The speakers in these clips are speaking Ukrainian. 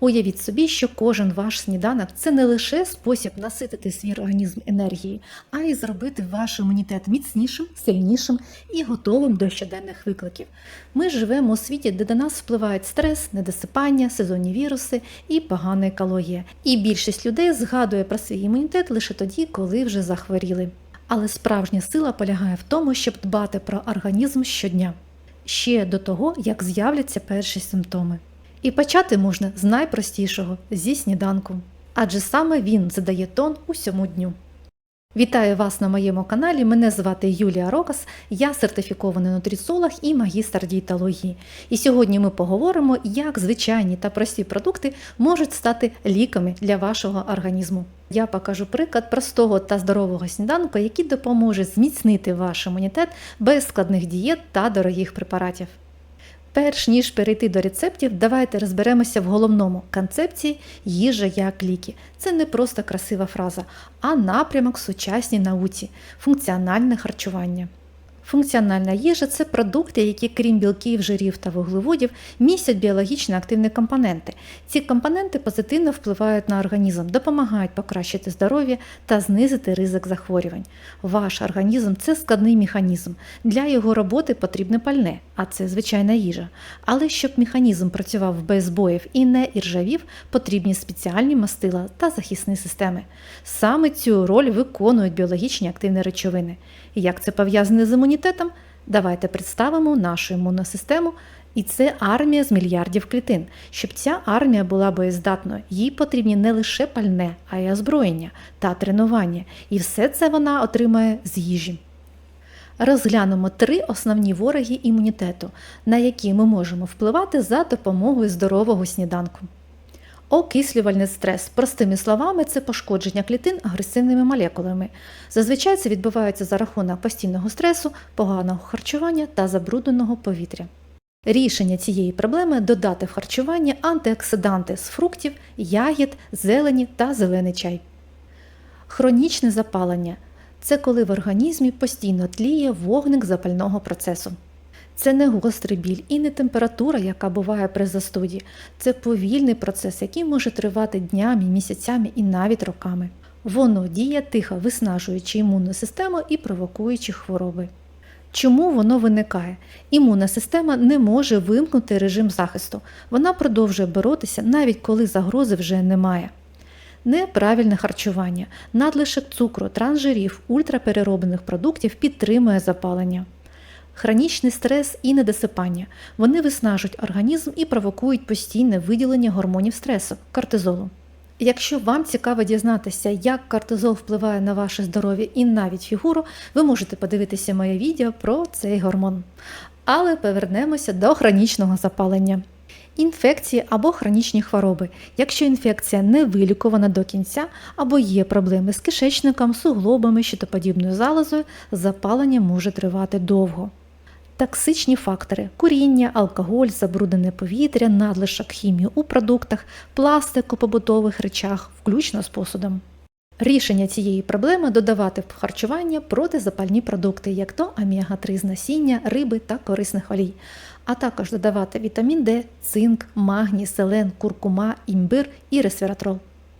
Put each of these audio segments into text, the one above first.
Уявіть собі, що кожен ваш сніданок це не лише спосіб наситити свій організм енергії, а й зробити ваш імунітет міцнішим, сильнішим і готовим до щоденних викликів. Ми живемо у світі, де до нас впливають стрес, недосипання, сезонні віруси і погана екологія. І більшість людей згадує про свій імунітет лише тоді, коли вже захворіли. Але справжня сила полягає в тому, щоб дбати про організм щодня, ще до того, як з'являться перші симптоми. І почати можна з найпростішого зі сніданку, адже саме він задає тон усьому дню. Вітаю вас на моєму каналі. Мене звати Юлія Рокас, я сертифікований нутриціолог і магістр дієтології. І сьогодні ми поговоримо, як звичайні та прості продукти можуть стати ліками для вашого організму. Я покажу приклад простого та здорового сніданку, який допоможе зміцнити ваш імунітет без складних дієт та дорогих препаратів. Перш ніж перейти до рецептів, давайте розберемося в головному концепції їжа як ліки. Це не просто красива фраза, а напрямок сучасній науці функціональне харчування. Функціональна їжа це продукти, які, крім білків, жирів та вуглеводів, містять біологічно активні компоненти. Ці компоненти позитивно впливають на організм, допомагають покращити здоров'я та знизити ризик захворювань. Ваш організм це складний механізм. Для його роботи потрібне пальне, а це звичайна їжа. Але щоб механізм працював без збоїв і не іржавів, потрібні спеціальні мастила та захисні системи. Саме цю роль виконують біологічні активні речовини. Як це пов'язане з імунітетом? Давайте представимо нашу імунну систему. І це армія з мільярдів клітин. Щоб ця армія була боєздатною, їй потрібні не лише пальне, а й озброєння та тренування. І все це вона отримає з їжі. Розглянемо три основні вороги імунітету, на які ми можемо впливати за допомогою здорового сніданку. Окислювальний стрес. Простими словами, це пошкодження клітин агресивними молекулами. Зазвичай це відбувається за рахунок постійного стресу, поганого харчування та забрудненого повітря. Рішення цієї проблеми додати в харчування антиоксиданти з фруктів, ягід, зелені та зелений чай. Хронічне запалення це коли в організмі постійно тліє вогник запального процесу. Це не гострий біль і не температура, яка буває при застуді. Це повільний процес, який може тривати днями, місяцями і навіть роками. Воно діє тихо, виснажуючи імунну систему і провокуючи хвороби. Чому воно виникає? Імунна система не може вимкнути режим захисту. Вона продовжує боротися, навіть коли загрози вже немає. Неправильне харчування, надлишок цукру, трансжирів, ультраперероблених продуктів підтримує запалення. Хронічний стрес і недосипання. Вони виснажують організм і провокують постійне виділення гормонів стресу кортизолу. Якщо вам цікаво дізнатися, як кортизол впливає на ваше здоров'я і навіть фігуру, ви можете подивитися моє відео про цей гормон. Але повернемося до хронічного запалення. Інфекції або хронічні хвороби. Якщо інфекція не вилікувана до кінця або є проблеми з кишечником, суглобами, щитоподібною залозою, запалення може тривати довго. Токсичні фактори куріння, алкоголь, забруднене повітря, надлишок хімії у продуктах, пластик у побутових речах, включно з посудом. Рішення цієї проблеми додавати в харчування протизапальні продукти, як то омега-3 з насіння, риби та корисних олій, а також додавати вітамін Д, цинк, магній, селен, куркума, імбир і ресвератрол.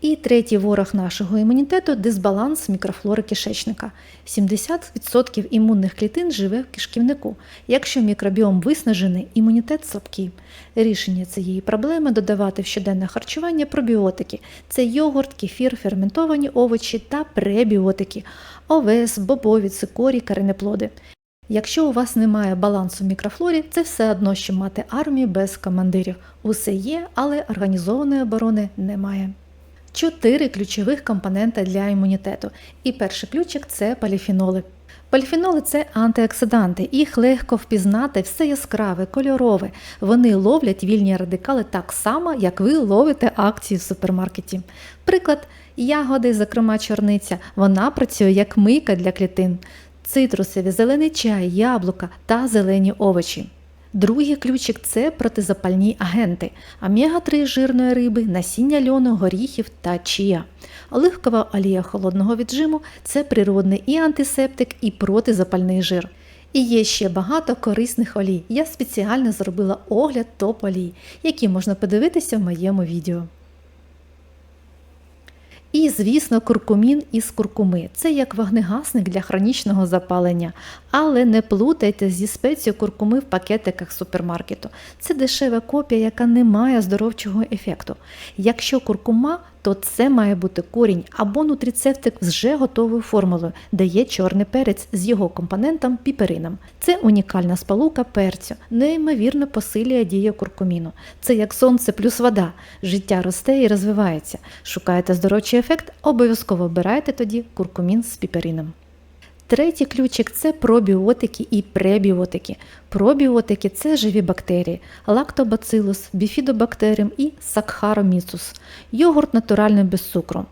І третій ворог нашого імунітету дисбаланс мікрофлори кишечника. 70% імунних клітин живе в кишківнику. Якщо мікробіом виснажений, імунітет слабкий. Рішення цієї проблеми додавати в щоденне харчування пробіотики це йогурт, кефір, ферментовані овочі та пребіотики, овес, бобові, цикорій, коренеплоди. Якщо у вас немає балансу в мікрофлорі, це все одно, що мати армію без командирів. Усе є, але організованої оборони немає. Чотири ключових компоненти для імунітету. І перший ключик це поліфеноли. Поліфеноли це антиоксиданти, їх легко впізнати все яскраве, кольорове. Вони ловлять вільні радикали так само, як ви ловите акції в супермаркеті. Приклад, ягоди, зокрема чорниця, вона працює як мийка для клітин, цитрусові, зелений чай, яблука та зелені овочі. Другий ключик це протизапальні агенти, омега-3 жирної риби, насіння льону, горіхів та чія. Оливкова олія холодного віджиму це природний і антисептик, і протизапальний жир. І є ще багато корисних олій. Я спеціально зробила огляд топ олій, які можна подивитися в моєму відео. І, звісно, куркумін із куркуми. Це як вогнегасник для хронічного запалення. Але не плутайте зі спецією куркуми в пакетиках супермаркету. Це дешева копія, яка не має здоровчого ефекту. Якщо куркума, то це має бути корінь або нутрицептик з вже готовою формулою, де є чорний перець з його компонентом піперином. Це унікальна сполука перцю, неймовірно посилює дію куркуміну. Це як сонце плюс вода. Життя росте і розвивається. Шукаєте здоровчий ефект, обов'язково обирайте тоді куркумін з піперином. Третій ключик це пробіотики і пребіотики. Пробіотики це живі бактерії, лактобацилус, біфідобактеріум і сакхароміцус, йогурт натуральний без цукру,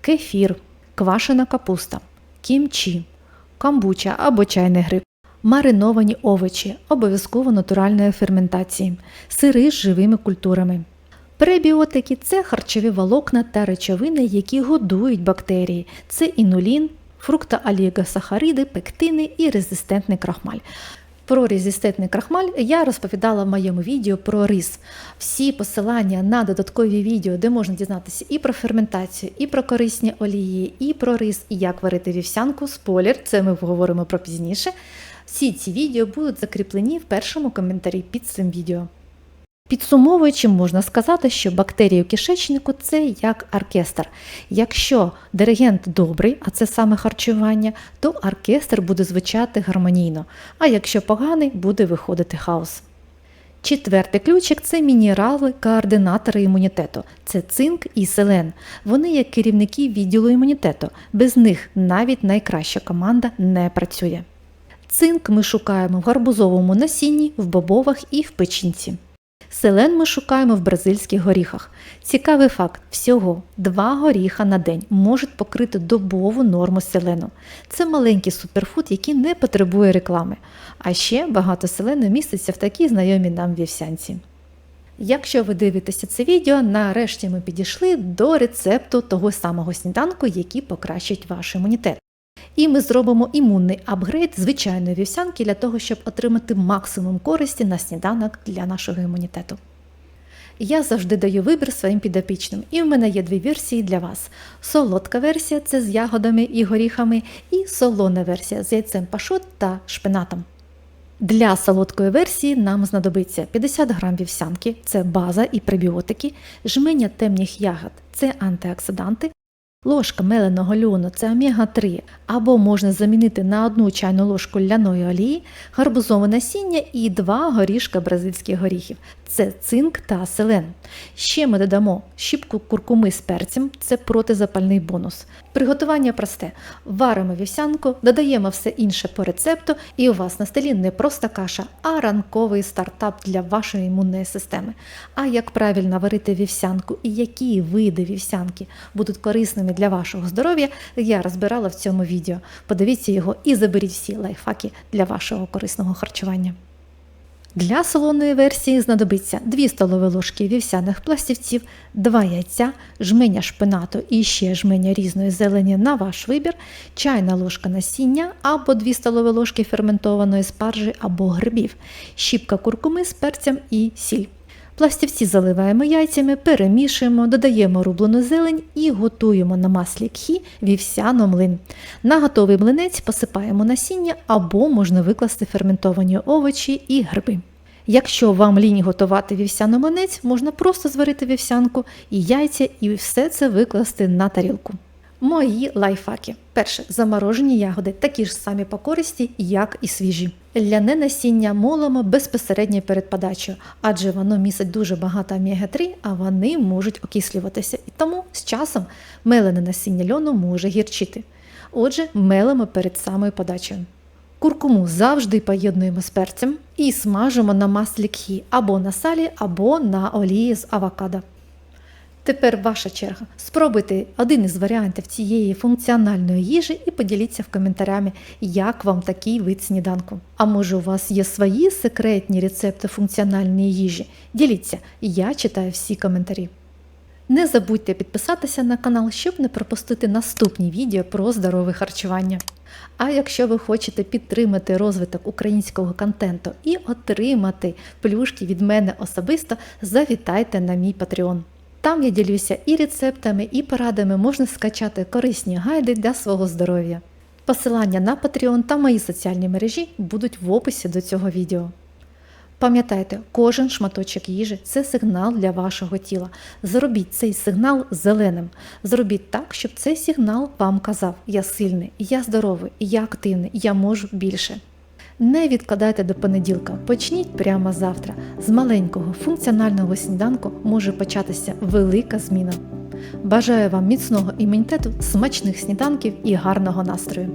кефір, квашена капуста, кімчі, камбуча або чайний гриб, мариновані овочі, обов'язково натуральної ферментації, сири з живими культурами. Пребіотики це харчові волокна та речовини, які годують бактерії. Це інулін, фруктоолігосахариди, пектини і резистентний крахмаль. Про резистентний крахмаль я розповідала в моєму відео про рис. Всі посилання на додаткові відео, де можна дізнатися і про ферментацію, і про корисні олії, і про рис, і як варити вівсянку. Спойлер, це ми поговоримо про пізніше. Всі ці відео будуть закріплені в першому коментарі під цим відео. Підсумовуючи, можна сказати, що бактерії у кишечнику це як оркестр. Якщо диригент добрий, а це саме харчування, то оркестр буде звучати гармонійно, а якщо поганий, буде виходити хаос. Четвертий ключик це мінерали, координатори імунітету. Це цинк і селен. Вони як керівники відділу імунітету. Без них навіть найкраща команда не працює. Цинк ми шукаємо в гарбузовому насінні, в бобовах і в печінці. Селен ми шукаємо в бразильських горіхах. Цікавий факт: всього два горіха на день можуть покрити добову норму селену. Це маленький суперфуд, який не потребує реклами. А ще багато селену міститься в такій знайомій нам вівсянці. Якщо ви дивитеся це відео, нарешті ми підійшли до рецепту того самого сніданку, який покращить ваш імунітет. І ми зробимо імунний апгрейд звичайної вівсянки для того, щоб отримати максимум користі на сніданок для нашого імунітету. Я завжди даю вибір своїм підопічним, і в мене є дві версії для вас: солодка версія це з ягодами і горіхами, і солона версія з яйцем пашот та шпинатом. Для солодкої версії нам знадобиться 50 г вівсянки, це база і пребіотики, жменя темних ягод це антиоксиданти, Ложка меленого льону це омега-3, або можна замінити на одну чайну ложку ляної олії, гарбузове насіння і два горішка бразильських горіхів це цинк та селен. Ще ми додамо щіпку куркуми з перцем, це протизапальний бонус. Приготування просте: варимо вівсянку, додаємо все інше по рецепту, і у вас на столі не просто каша, а ранковий стартап для вашої імунної системи. А як правильно варити вівсянку і які види вівсянки будуть корисними для вашого здоров'я, я розбирала в цьому відео. Подивіться його і заберіть всі лайфхаки для вашого корисного харчування. Для солоної версії знадобиться 2 столові ложки вівсяних пластівців, 2 яйця, жменя шпинату і ще жменя різної зелені на ваш вибір, чайна ложка насіння або 2 столові ложки ферментованої спаржі або грибів, щіпка куркуми з перцем і сіль. Пластівці заливаємо яйцями, перемішуємо, додаємо рублену зелень і готуємо на маслі кхі вівсяно млин. На готовий млинець посипаємо насіння або можна викласти ферментовані овочі і гриби. Якщо вам лінь готувати вівсяно млинець, можна просто зварити вівсянку і яйця і все це викласти на тарілку. Мої лайфхаки. Перше, заморожені ягоди, такі ж самі по користі, як і свіжі. Ляне насіння молимо безпосередньо перед подачею, адже воно містить дуже багато омега-3, а вони можуть окислюватися. І тому з часом мелене насіння льону може гірчити. Отже, мелимо перед самою подачею. Куркуму завжди поєднуємо з перцем і смажимо на маслі кхі або на салі, або на олії з авокадо. Тепер ваша черга. Спробуйте один із варіантів цієї функціональної їжі і поділіться в коментарями, як вам такий вид сніданку. А може у вас є свої секретні рецепти функціональної їжі? Діліться, я читаю всі коментарі. Не забудьте підписатися на канал, щоб не пропустити наступні відео про здорове харчування. А якщо ви хочете підтримати розвиток українського контенту і отримати плюшки від мене особисто, завітайте на мій Patreon. Там я ділюся і рецептами, і порадами можна скачати корисні гайди для свого здоров'я. Посилання на Patreon та мої соціальні мережі будуть в описі до цього відео. Пам'ятайте, кожен шматочок їжі це сигнал для вашого тіла. Зробіть цей сигнал зеленим. Зробіть так, щоб цей сигнал вам казав: я сильний, я здоровий, я активний, я можу більше. Не відкладайте до понеділка, почніть прямо завтра. З маленького функціонального сніданку може початися велика зміна. Бажаю вам міцного імунітету, смачних сніданків і гарного настрою!